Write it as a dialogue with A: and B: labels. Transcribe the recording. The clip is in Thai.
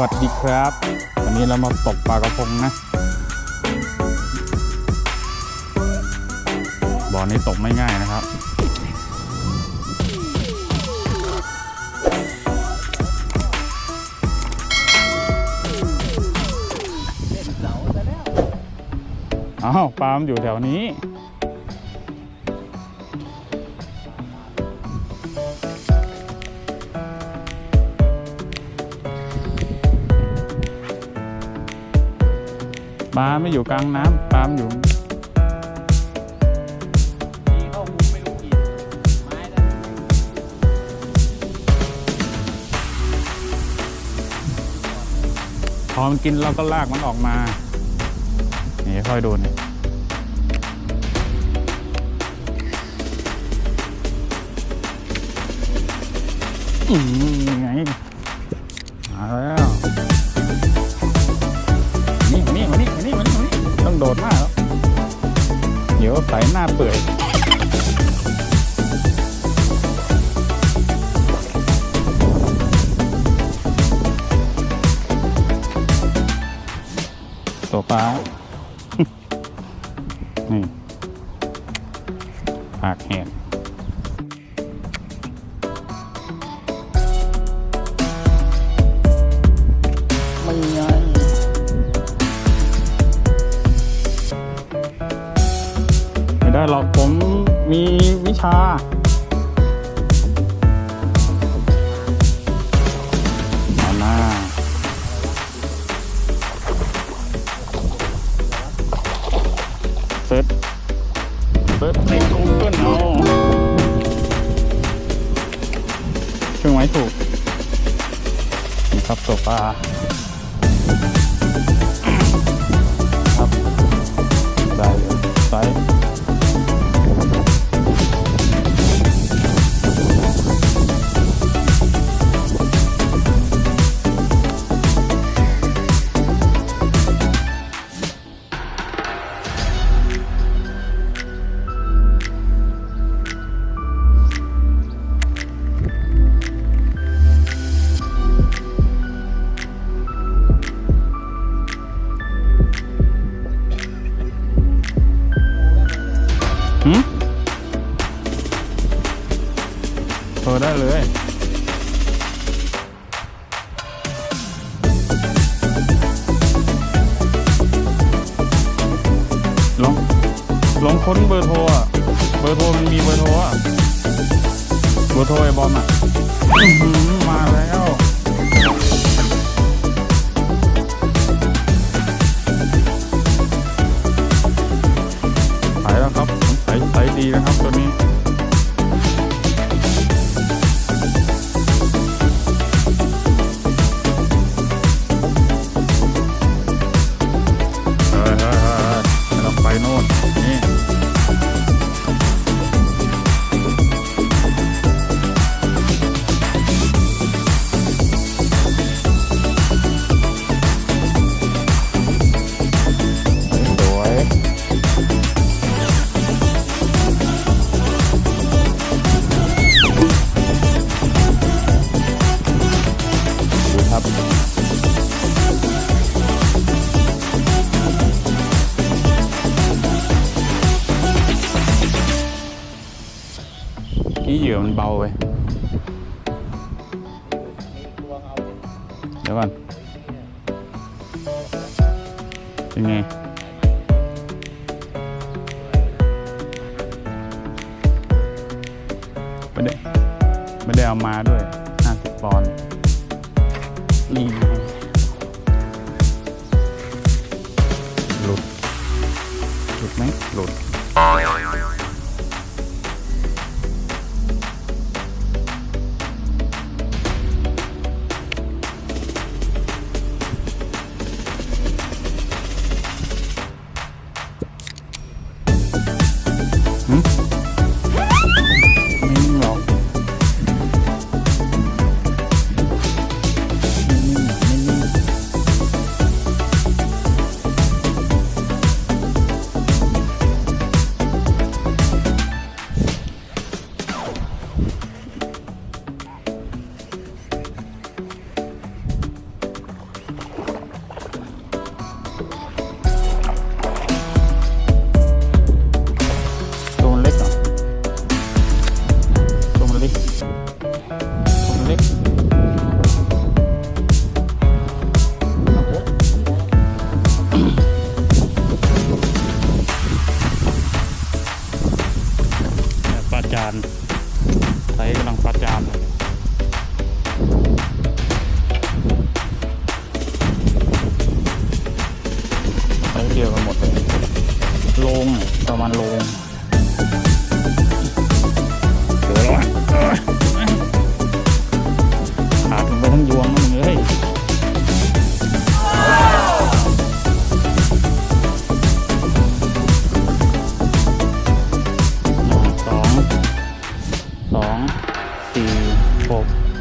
A: วัสดีครับ วันนี้เรามาตกปลากระพงนะ บ่อนี้ตกไม่ง่ายนะครับ อ้าวปลามอยู่แถวนี้ ปลาไม่อยู่กลางน้ำปลามันอยู่พอมันกินเราก็ลากมันออกมา นี่ค่อยดูนี่อืมยังไง ดดมากแล้วเดี๋ยวสายหน้าเปื่อยตัวปลานี่ปากแหกา เอาหน้า เซิร์ชเซิร์ชในเอาเครื่องไม้ถูกนี่ครับตัวปลาครับได้เลยไซส์ หืมโทรได้เลยลองลองค้นเบอร์โทรอะ เบอร์โทรมันมีเบอร์โทรอะ เบอร์โทรไอ้บอมอะอื้อหือมาแล้ว อมันเบาไป
B: เดี๋
A: ยวก่อนเป็นไงไม่ได้ไม่ได้เอามาด้วย 50 ปอนด์นี่หลุด หลุดไหมหลุด หื ห